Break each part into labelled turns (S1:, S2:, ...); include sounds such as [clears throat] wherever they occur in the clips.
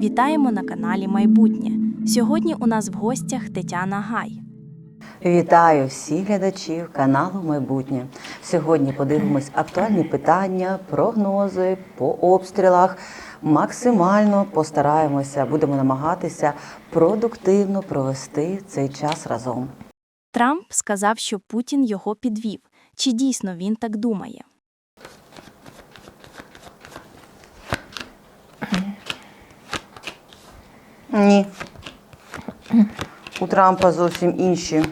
S1: Вітаємо на каналі Майбутнє. Сьогодні у нас в гостях Тетяна Гай.
S2: Вітаю всіх глядачів каналу Майбутнє. Сьогодні подивимось актуальні питання, прогнози по обстрілах. Максимально постараємося, будемо намагатися продуктивно провести цей час разом.
S1: Трамп сказав, що Путін його підвів. Чи дійсно він так думає?
S2: Ні. У Трампа зовсім інші е,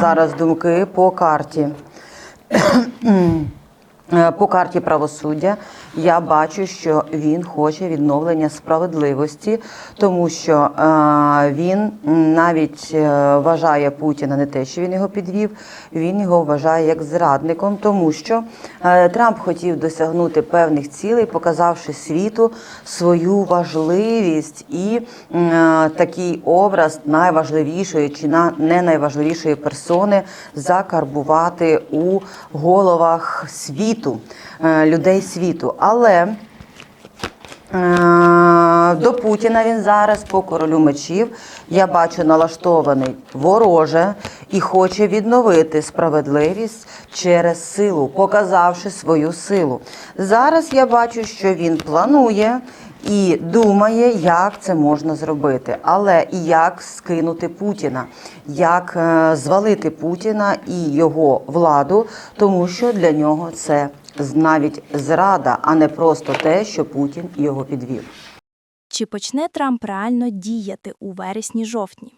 S2: зараз думки по карті. [clears throat] Е, По карті правосуддя я бачу, що він хоче відновлення справедливості, тому що е, він навіть е, вважає Путіна не те, що він його підвів, він його вважає як зрадником, тому що е, Трамп хотів досягнути певних цілей, показавши світу свою важливість і такий образ найважливішої чи на не найважливішої персони закарбувати у головах світу, людей світу. Але е, до Путіна він зараз по королю мечів, я бачу, налаштований вороже і хоче відновити справедливість через силу, показавши свою силу. Зараз я бачу, що він планує і думає, як це можна зробити, але і як скинути Путіна, як е, звалити Путіна і його владу, тому що для нього це навіть зрада, а не просто те, що Путін його підвів.
S1: Чи почне Трамп реально діяти у вересні-жовтні?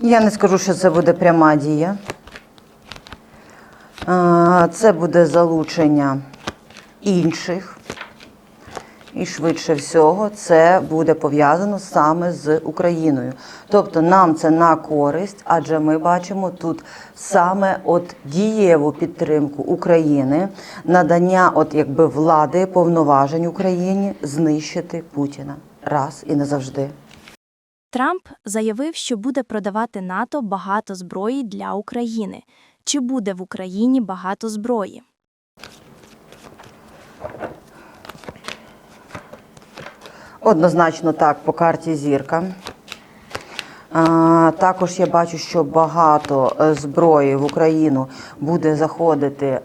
S2: Я не скажу, що це буде пряма дія. Це буде залучення інших. І швидше всього це буде пов'язано саме з Україною. Тобто нам це на користь, адже ми бачимо тут саме от дієву підтримку України, надання от якби влади, повноважень Україні знищити Путіна раз і назавжди.
S1: Трамп заявив, що буде продавати НАТО багато зброї для України. Чи буде в Україні багато зброї?
S2: Однозначно так, по карті зірка. Також я бачу, що багато е, зброї в Україну буде заходити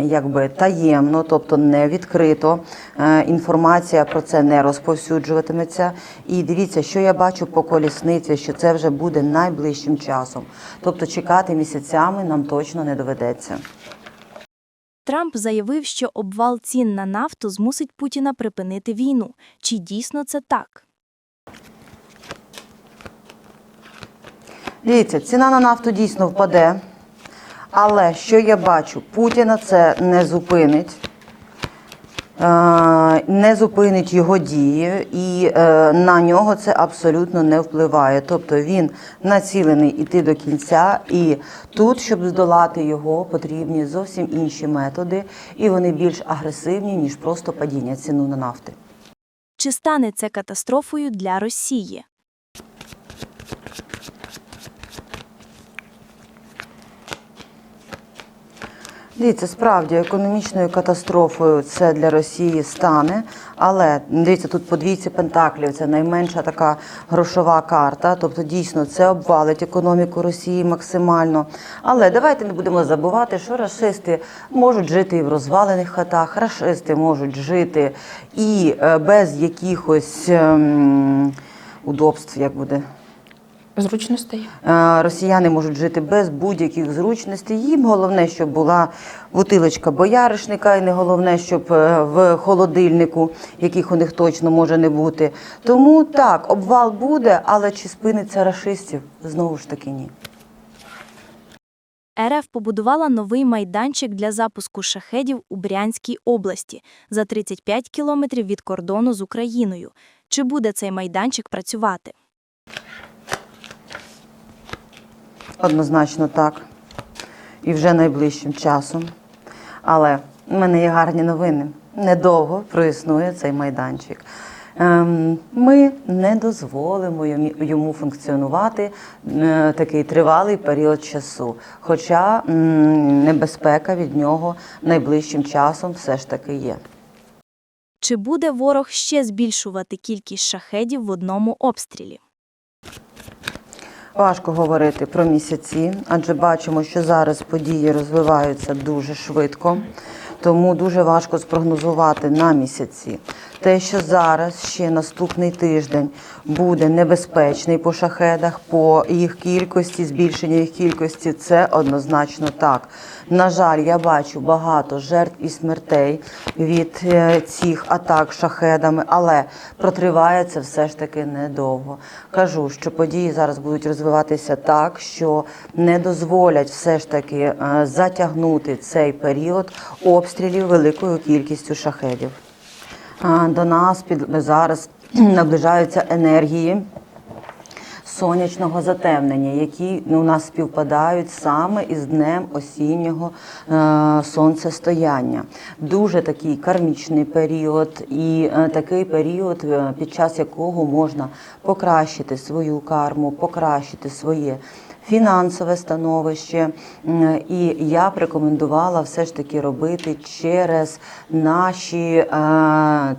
S2: якби таємно, тобто не відкрито. Е, Інформація про це не розповсюджуватиметься. І дивіться, що я бачу по колісниці, що це вже буде найближчим часом. Тобто чекати місяцями нам точно не доведеться.
S1: Трамп заявив, що обвал цін на нафту змусить Путіна припинити війну. Чи дійсно це так?
S2: Дивіться, ціна на нафту дійсно впаде. Але що я бачу, Путіна це не зупинить. Е, Не зупинить його дії, і е, на нього це абсолютно не впливає. Тобто він націлений іти до кінця, і тут, щоб здолати його, потрібні зовсім інші методи, і вони більш агресивні, ніж просто падіння ціну на нафти.
S1: Чи стане це катастрофою для Росії?
S2: Дивіться, справді економічною катастрофою це для Росії стане. Але дивіться, тут по двійці пентаклів це найменша така грошова карта. Тобто, дійсно, це обвалить економіку Росії максимально. Але давайте не будемо забувати, що расисти можуть жити і в розвалених хатах, расисти можуть жити і е, без якихось ем, удобств, як буде.
S3: Зручностей.
S2: Е, Росіяни можуть жити без будь-яких зручностей. Їм головне, щоб була бутилочка бояришника, і не головне, щоб е, в холодильнику, яких у них точно може не бути. Тому так, обвал буде, але чи спиниться рашистів? Знову ж таки ні.
S1: РФ побудувала новий майданчик для запуску шахедів у Брянській області за 35 кілометрів від кордону з Україною. Чи буде цей майданчик працювати?
S2: Однозначно так. І вже найближчим часом. Але в мене є гарні новини. Недовго проіснує цей майданчик. ем, ми не дозволимо йому- функціонувати е, такий тривалий період часу. Хоча небезпека від нього найближчим часом все ж таки є.
S1: Чи буде ворог ще збільшувати кількість шахедів в одному обстрілі?
S2: Важко говорити про місяці, адже бачимо, що зараз події розвиваються дуже швидко, тому дуже важко спрогнозувати на місяці. Те, що зараз ще наступний тиждень буде небезпечний по шахедах, по їх кількості, збільшення їх кількості, це однозначно так. На жаль, я бачу багато жертв і смертей від е, цих атак шахедами, але протриває це все ж таки недовго. Кажу, що події зараз будуть розвиватися так, що не дозволять все ж таки е, затягнути цей період обстрілів великою кількістю шахедів. До нас під зараз наближаються енергії сонячного затемнення, які ну, у нас співпадають саме із днем осіннього е, сонцестояння. Дуже такий кармічний період, і е, такий період, е, під час якого можна покращити свою карму, покращити своє. Фінансове становище, і я б рекомендувала все ж таки робити через наші, е,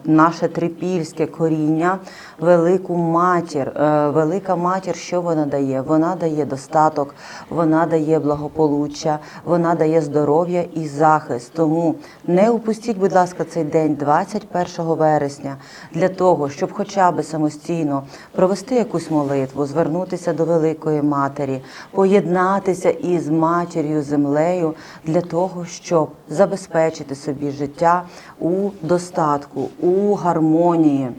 S2: наше трипільське коріння, велику матір. Е, велика матір, що вона дає? Вона дає достаток, вона дає благополуччя, вона дає здоров'я і захист. Тому не упустіть, будь ласка, цей день, 21 вересня, для того, щоб хоча б самостійно провести якусь молитву, звернутися до великої матері, поєднатися із матір'ю землею для того, щоб забезпечити собі життя у достатку, у гармонії, е,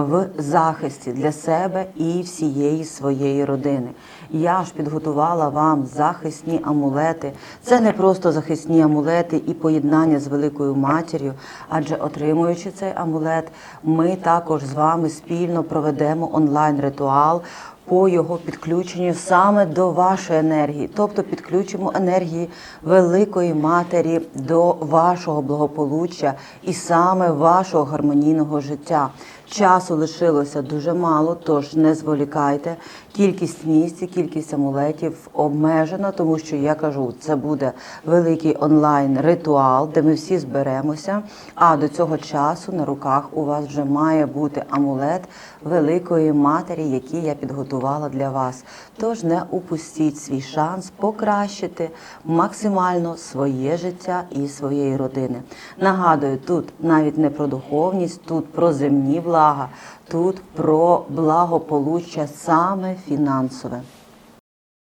S2: в захисті для себе і всієї своєї родини. Я ж підготувала вам захисні амулети. Це не просто захисні амулети і поєднання з великою матір'ю, адже отримуючи цей амулет, ми також з вами спільно проведемо онлайн-ритуал по його підключенню саме до вашої енергії, тобто підключимо енергії великої матері до вашого благополуччя і саме вашого гармонійного життя. Часу лишилося дуже мало, тож не зволікайте. Кількість місць, кількість амулетів обмежена, тому що я кажу, це буде великий онлайн ритуал, де ми всі зберемося. А до цього часу на руках у вас вже має бути амулет великої матері, який я підготувала для вас. Тож не упустіть свій шанс покращити максимально своє життя і своєї родини. Нагадую, тут навіть не про духовність, тут про земні блага, тут про благополуччя саме фінансове.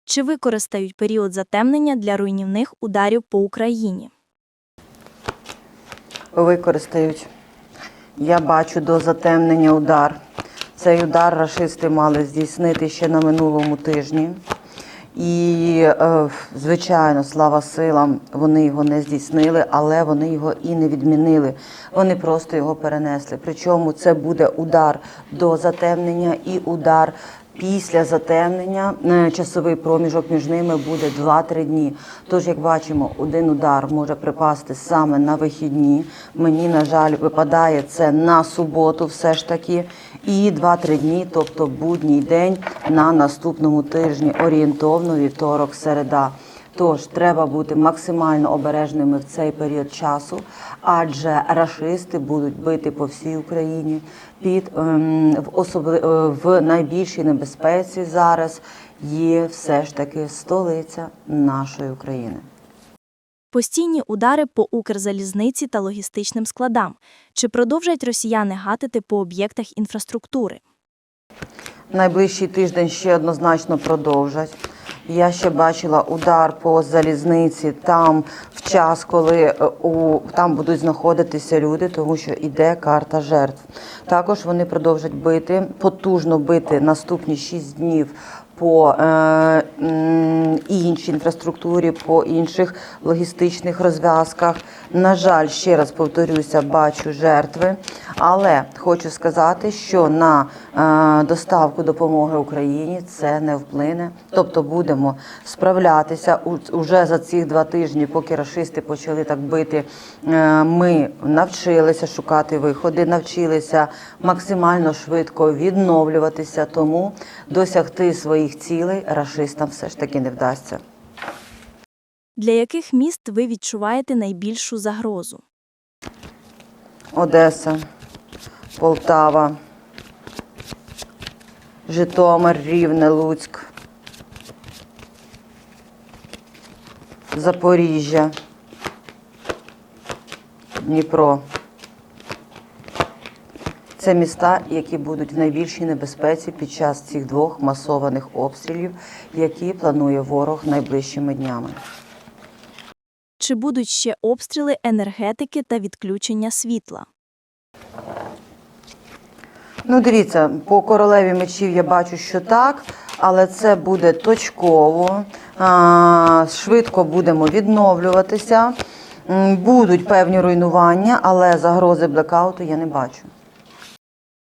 S1: Чи використають період затемнення для руйнівних ударів по Україні?
S2: використають. Я бачу до затемнення удар. Цей удар рашисти мали здійснити ще на минулому тижні. І, е, звичайно, слава силам, вони його не здійснили, але вони його і не відмінили. Вони просто його перенесли. Причому це буде удар до затемнення і удар після затемнення. Е, Часовий проміжок між ними буде 2-3 дні. Тож, як бачимо, один удар може припасти саме на вихідні. Мені, на жаль, випадає це на суботу, все ж таки. І 2-3 дні, тобто будній день на наступному тижні, орієнтовно вівторок, середа. Тож треба бути максимально обережними в цей період часу, адже рашисти будуть бити по всій Україні під ем, в особли е, в найбільшій небезпеці зараз є все ж таки столиця нашої України.
S1: Постійні удари по Укрзалізниці та логістичним складам. Чи продовжать росіяни гатити по об'єктах інфраструктури?
S2: Найближчий тиждень ще однозначно продовжать. Я ще бачила удар по залізниці там в час, коли е, у там будуть знаходитися люди, тому що іде карта жертв. Також вони продовжать бити, потужно бити наступні 6 днів по е, іншій інфраструктурі, по інших логістичних розв'язках. На жаль, ще раз повторюся, бачу жертви, але хочу сказати, що на е, доставку допомоги Україні це не вплине. Тобто будемо справлятися уже за ці два тижні, поки рашисти почали так бити. е, Ми навчилися шукати виходи, навчилися максимально швидко відновлюватися, тому досягти своїх цілей рашистам все ж таки не вдасться.
S1: Для яких міст ви відчуваєте найбільшу загрозу?
S2: Одеса, Полтава, Житомир, Рівне, Луцьк, Запоріжжя, Дніпро. Це міста, які будуть в найбільшій небезпеці під час цих двох масованих обстрілів, які планує ворог найближчими днями.
S1: Чи будуть ще обстріли енергетики та відключення світла?
S2: Ну, дивіться, по королеві мечів я бачу, що так, але це буде точково. Швидко будемо відновлюватися. Будуть певні руйнування, але загрози блекауту я не бачу.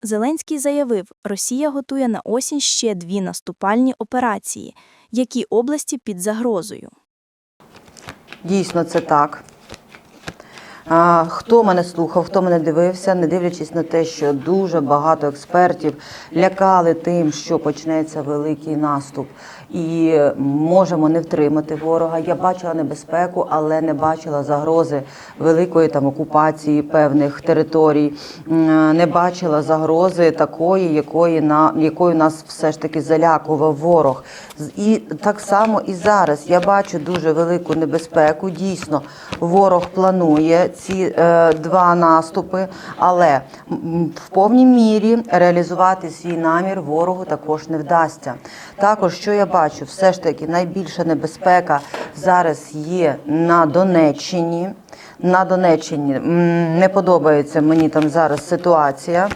S1: Зеленський заявив, Росія готує на осінь ще дві наступальні операції. Які області під загрозою?
S2: Дійсно, це так. Хто мене слухав, хто мене дивився, не дивлячись на те, що дуже багато експертів лякали тим, що почнеться великий наступ, і можемо не втримати ворога. Я бачила небезпеку, але не бачила загрози великої там окупації певних територій. Не бачила загрози такої, якої на якою нас все ж таки залякував ворог. І так само і зараз я бачу дуже велику небезпеку. Дійсно, ворог планує ці е, два наступи, але в повній мірі реалізувати свій намір ворогу також не вдасться. Також, що я бачу, все ж таки найбільша небезпека зараз є на Донеччині. На Донеччині не подобається мені там зараз ситуація.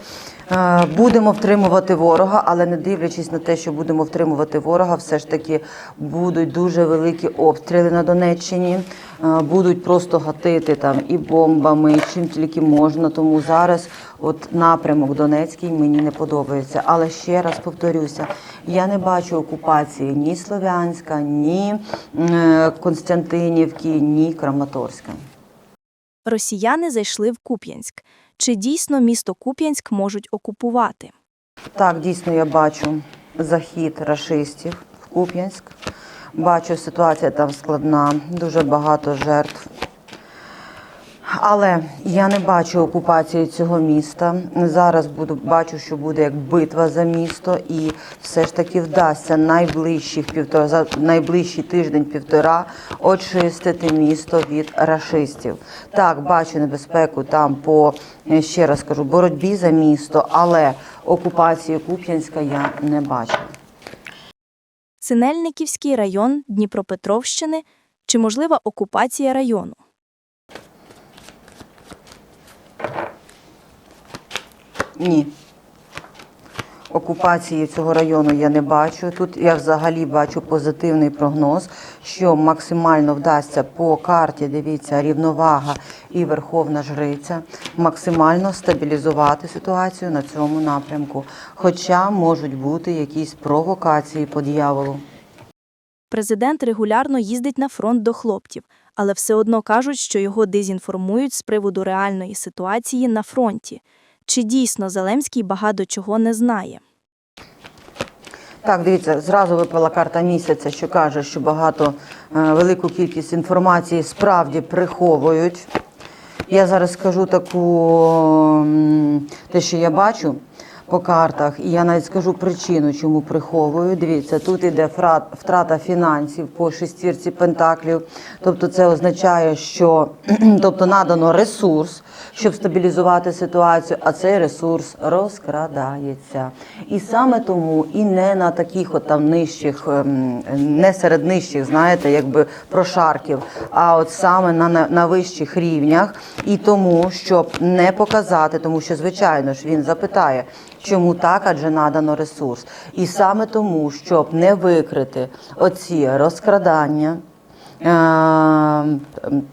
S2: Е, Будемо втримувати ворога, але не дивлячись на те, що будемо втримувати ворога, все ж таки будуть дуже великі обстріли на Донеччині, Е, будуть просто гатити там і бомбами, і чим тільки можна. Тому зараз от напрямок Донецький мені не подобається. Але ще раз повторюся, я не бачу окупації ні Слов'янська, ні е, Константинівки, ні Краматорська.
S1: Росіяни зайшли в Куп'янськ. Чи дійсно місто Куп'янськ можуть окупувати?
S2: Так, дійсно, я бачу захід рашистів в Куп'янськ. Бачу, ситуація там складна, дуже багато жертв. Але я не бачу окупації цього міста. Зараз буду бачу, що буде як битва за місто, і все ж таки вдасться найближчих півтора за найближчий тиждень-півтора очистити місто від рашистів. Так, бачу небезпеку там по ще раз кажу боротьбі за місто, але окупації Куп'янська я не бачу.
S1: Синельниківський район Дніпропетровщини чи можлива окупація району?
S2: Ні. Окупації цього району я не бачу. Тут я взагалі бачу позитивний прогноз, що максимально вдасться по карті, дивіться, рівновага і верховна жриця, максимально стабілізувати ситуацію на цьому напрямку. Хоча можуть бути якісь провокації по дьяволу.
S1: Президент регулярно їздить на фронт до хлопців, але все одно кажуть, що його дезінформують з приводу реальної ситуації на фронті. Чи дійсно Зеленський багато чого не знає?
S2: Так, дивіться, зразу випала карта місяця, що каже, що багато е, велику кількість інформації справді приховують. Я зараз скажу таку те, що я бачу по картах, і я навіть скажу причину, чому приховую. Дивіться, тут іде втрата фінансів по шестірці пентаклів. Тобто, це означає, що [clears throat] тобто надано ресурс, щоб стабілізувати ситуацію, а цей ресурс розкрадається. І саме тому і не на таких от там нижчих, ем, не серед нижчих, знаєте, якби прошарків, а от саме на, на, на вищих рівнях. І тому, щоб не показати, тому що, звичайно ж, він запитає, Чому так? Адже надано ресурс. І саме тому, щоб не викрити оці розкрадання. е,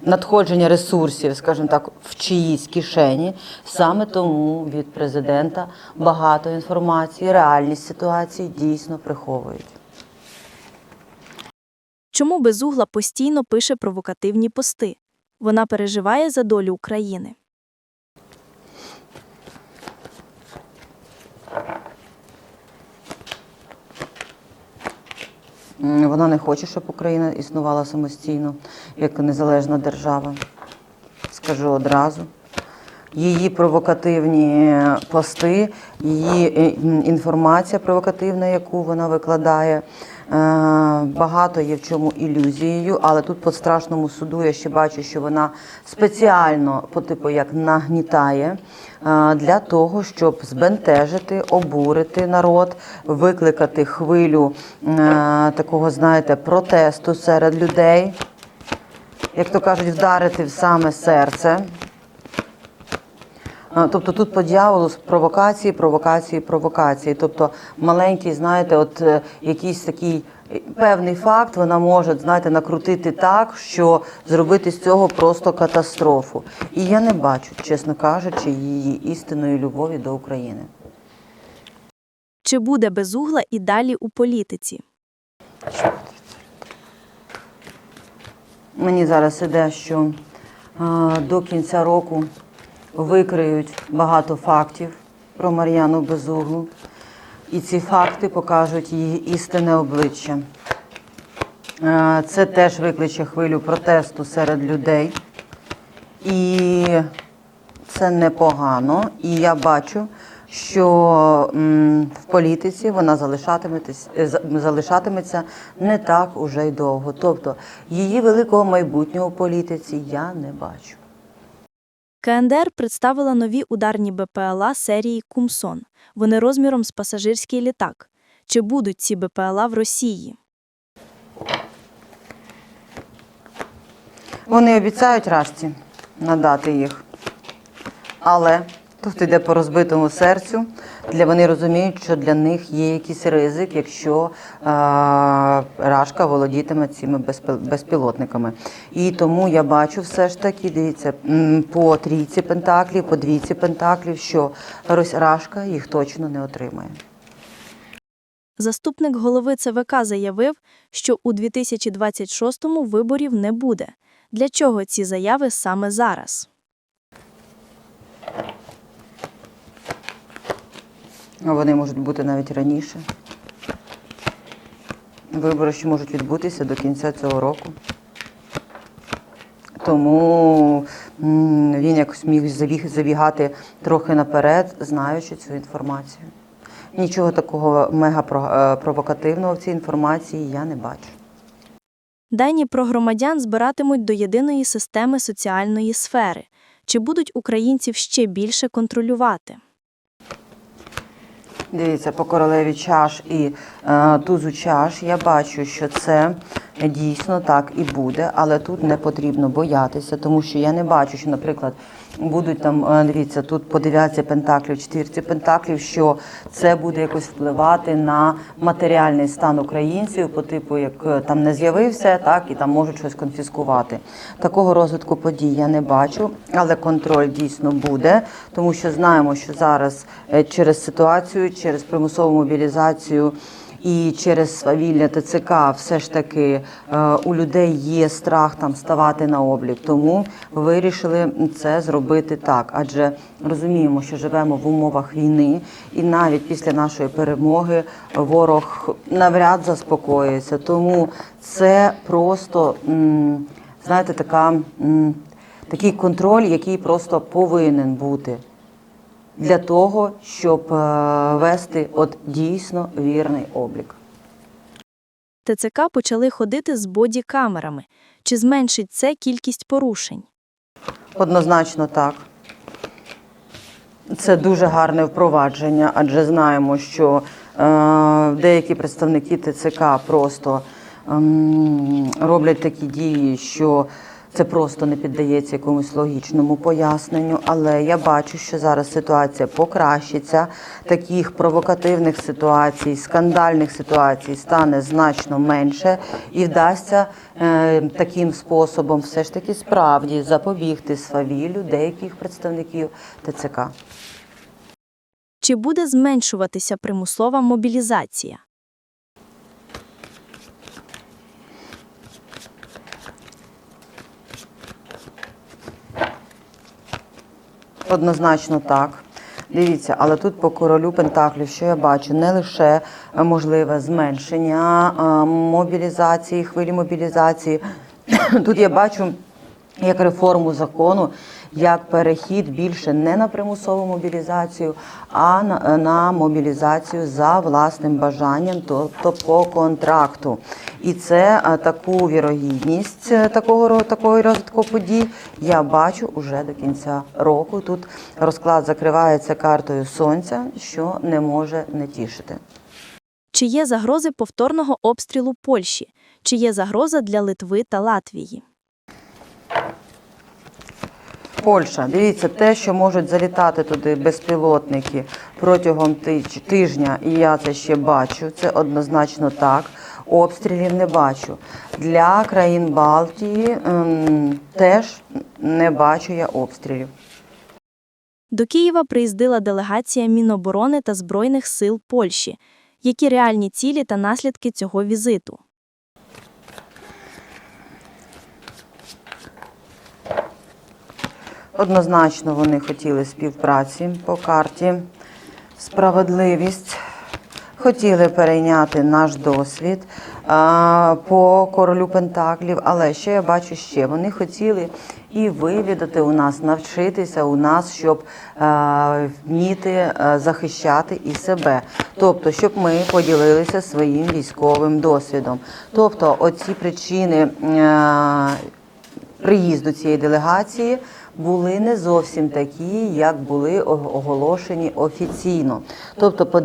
S2: Надходження ресурсів, скажімо так, в чиїсь кишені. Саме тому від президента багато інформації, реальність ситуації дійсно приховують.
S1: Чому Безугла постійно пише провокативні пости? Вона переживає за долю України.
S2: Вона не хоче, щоб Україна існувала самостійно як незалежна держава. Скажу одразу. Її провокативні пости, її е, інформація провокативна, яку вона викладає, багато є в чому ілюзією, але тут по страшному суду я ще бачу, що вона спеціально по типу як нагнітає е, для того, щоб збентежити, обурити народ, викликати хвилю е, такого, знаєте, протесту серед людей, як то кажуть, вдарити в саме серце. Тобто тут по дьяволу з провокації, провокації, провокації. Тобто маленький, знаєте, от е, якийсь такий е, певний факт вона може, знаєте, накрутити так, що зробити з цього просто катастрофу. І я не бачу, чесно кажучи, її істинної любові до України.
S1: Чи буде Безугла і далі у політиці?
S2: Мені зараз іде, що а, до кінця року викриють багато фактів про Мар'яну Безуглу, і ці факти покажуть її істинне обличчя. Це теж викличе хвилю протесту серед людей. І це непогано. І я бачу, що в політиці вона залишатиметься, е, залишатиметься не так уже й довго. Тобто її великого майбутнього в політиці я не бачу.
S1: КНДР представила нові ударні БПЛА серії Кумсон. Вони розміром з пасажирський літак. Чи будуть ці БПЛА в Росії?
S2: Вони обіцяють Рашці надати їх. Але тут йде по розбитому серцю. Для вони розуміють, що для них є якийсь ризик, якщо е, Рашка володітиме цими безпілотниками. І тому я бачу все ж таки, дивіться, по трійці пентаклів, по двійці пентаклів, що Рашка їх точно не отримає.
S1: Заступник голови ЦВК заявив, що у 2026-му виборів не буде. Для чого ці заяви саме зараз?
S2: Вони можуть бути навіть раніше. Вибори ще можуть відбутися до кінця цього року. Тому він якось міг забіг- забігати трохи наперед, знаючи цю інформацію. Нічого такого мега е, провокативного в цій інформації я не бачу.
S1: Дані про громадян збиратимуть до єдиної системи соціальної сфери. Чи будуть українців ще більше контролювати?
S2: Дивіться, по королеві чаш і е, тузу чаш. Я бачу, що це дійсно так і буде, але тут не потрібно боятися, тому що я не бачу, що, наприклад, будуть там, е, дивіться, тут по дев'ятці пентаклів, четвірці пентаклів, що це буде якось впливати на матеріальний стан українців, по типу, як е, там не з'явився, так і там можуть щось конфіскувати. Такого розвитку подій я не бачу, але контроль дійсно буде, тому що знаємо, що зараз е, через ситуацію, через примусову мобілізацію. І через свавілля ТЦК все ж таки е, у людей є страх там ставати на облік. Тому вирішили це зробити так. Адже розуміємо, що живемо в умовах війни, і навіть після нашої перемоги ворог навряд заспокоїться. Тому це просто знаєте, така, такий контроль, який просто повинен бути для того, щоб е, вести от дійсно вірний облік.
S1: ТЦК почали ходити з боді-камерами. Чи зменшить це кількість порушень?
S2: Однозначно так. Це дуже гарне впровадження, адже знаємо, що е, деякі представники ТЦК просто ем, роблять такі дії, що Це просто не піддається якомусь логічному поясненню. Але я бачу, що зараз ситуація покращиться. Таких провокативних ситуацій, скандальних ситуацій стане значно менше, і вдасться е, таким способом все ж таки справді запобігти свавіллю деяких представників ТЦК.
S1: Чи буде зменшуватися примусова мобілізація?
S2: Однозначно так. Дивіться, але тут по королю Пентаклів, що я бачу, не лише е, можливе зменшення е, мобілізації, хвилі мобілізації. [coughs] Тут я бачу як реформу закону, як перехід більше не на примусову мобілізацію, а на, на мобілізацію за власним бажанням, тобто по контракту. І це е, таку вірогідність е, такого такої розвитку подій я бачу уже до кінця року. Тут розклад закривається картою сонця, що не може не тішити.
S1: Чи є загрози повторного обстрілу Польщі? Чи є загроза для Литви та Латвії?
S2: Польща, дивіться, те, що можуть залітати туди безпілотники протягом тижня, і я це ще бачу, це однозначно так. Обстрілів не бачу. Для країн Балтії ем, теж не бачу я обстрілів.
S1: До Києва приїздила делегація Міноборони та Збройних сил Польщі. Які реальні цілі та наслідки цього візиту?
S2: Однозначно вони хотіли співпраці по карті, справедливість, хотіли перейняти наш досвід а, по королю Пентаклів, але що я бачу ще? Вони хотіли і вивідати у нас, навчитися у нас, щоб а, вміти а, захищати і себе. Тобто, щоб ми поділилися своїм військовим досвідом. Тобто, оці причини. а, приїзду цієї делегації були не зовсім такі, як були оголошені офіційно. Тобто, по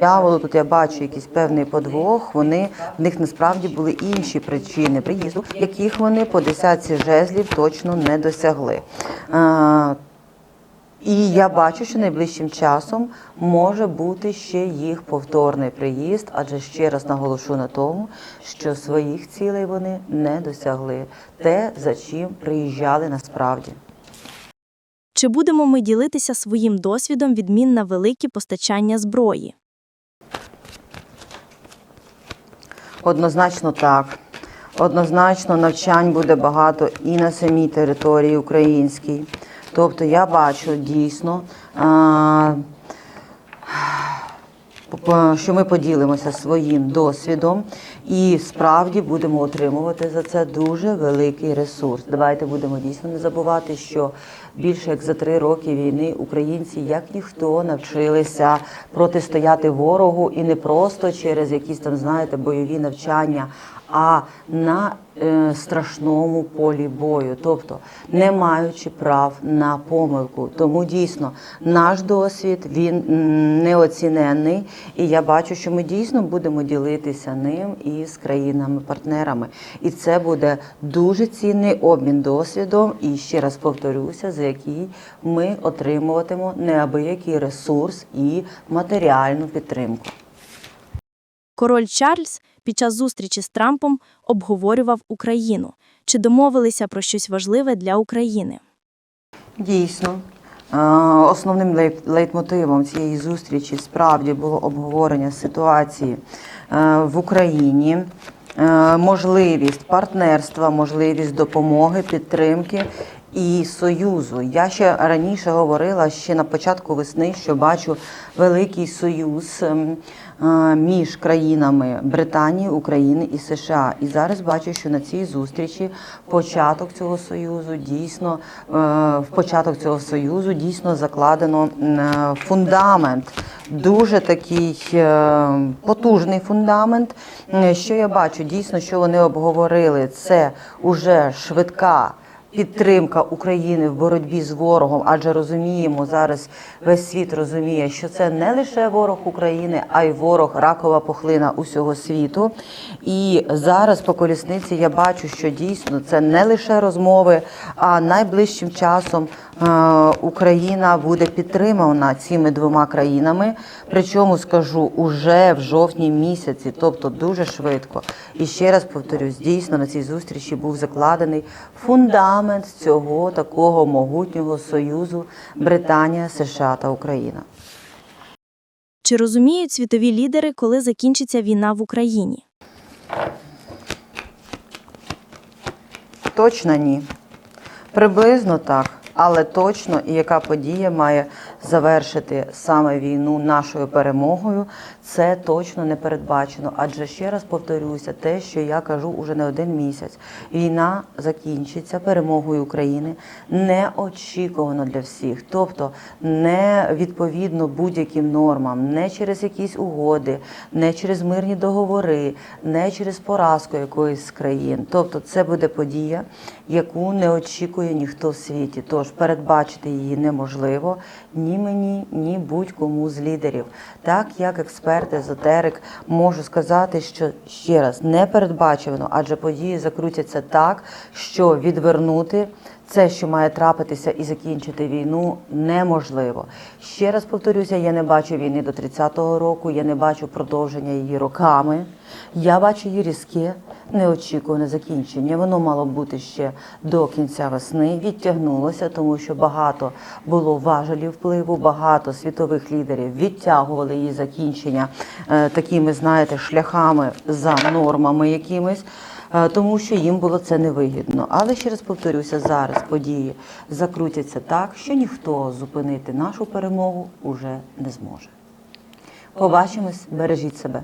S2: дияволу тут я бачу якийсь певний подвох. Вони в них насправді були інші причини приїзду, яких вони по десятці жезлів точно не досягли. І я бачу, що найближчим часом може бути ще їх повторний приїзд, адже ще раз наголошу на тому, що своїх цілей вони не досягли. Те, за чим приїжджали насправді.
S1: Чи будемо ми ділитися своїм досвідом відмін на великі постачання зброї?
S2: Однозначно так. Однозначно навчань буде багато і на самій території українській. Тобто я бачу дійсно, що ми поділимося своїм досвідом і справді будемо отримувати за це дуже великий ресурс. Давайте будемо дійсно не забувати, що більше як за три роки війни українці, як ніхто, навчилися протистояти ворогу і не просто через якісь там, знаєте, бойові навчання, а на е, страшному полі бою, тобто не маючи прав на помилку. Тому дійсно наш досвід він неоціненний, і я бачу, що ми дійсно будемо ділитися ним із країнами-партнерами. І це буде дуже цінний обмін досвідом. І ще раз повторюся, за який ми отримуватимемо неабиякий ресурс і матеріальну підтримку.
S1: Король Чарльз під час зустрічі з Трампом обговорював Україну. Чи домовилися про щось важливе для України?
S2: Дійсно. Е, Основним лейт- лейтмотивом цієї зустрічі справді було обговорення ситуації е, в Україні, е, можливість партнерства, можливість допомоги, підтримки і союзу. Я ще раніше говорила ще на початку весни, що бачу великий союз ем, між країнами Британії, України і США. І зараз бачу, що на цій зустрічі початок цього союзу дійсно е, в початок цього союзу дійсно закладено е, фундамент. Дуже такий е, потужний фундамент. Е, Що я бачу, дійсно, що вони обговорили, це уже швидка підтримка України в боротьбі з ворогом, адже розуміємо зараз весь світ розуміє, що це не лише ворог України, а й ворог ракова пухлина усього світу. І зараз по колісниці я бачу, що дійсно це не лише розмови, а найближчим часом Україна буде підтримана цими двома країнами. Причому скажу уже в жовтні місяці, тобто дуже швидко. І ще раз повторюсь, дійсно на цій зустрічі був закладений фундамент цього такого могутнього союзу Британія, США та Україна.
S1: Чи розуміють світові лідери, коли закінчиться війна в Україні?
S2: Точно ні. Приблизно так, але точно і яка подія має завершити саме війну нашою перемогою, це точно не передбачено. Адже ще раз повторюся, те, що я кажу уже не один місяць. Війна закінчиться перемогою України неочікувано для всіх, тобто не відповідно будь-яким нормам, не через якісь угоди, не через мирні договори, не через поразку якоїсь з країн. Тобто, це буде подія, яку не очікує ніхто в світі. Тож передбачити її неможливо ні мені, ні будь-кому з лідерів. Так як експерт, езотерик, можу сказати, що ще раз не передбачено, адже події закрутяться так, що відвернути. Це, що має трапитися і закінчити війну, неможливо. Ще раз повторюся, я не бачу війни до 30-го року, я не бачу продовження її роками. Я бачу її різке, неочікуване закінчення. Воно мало бути ще до кінця весни, відтягнулося, тому що багато було важелів впливу, багато світових лідерів відтягували її закінчення е, такими, знаєте, шляхами за нормами якимись. Е, тому що їм було це невигідно. Але ще раз повторюся, зараз події закрутяться так, що ніхто зупинити нашу перемогу уже не зможе. Побачимось, бережіть себе.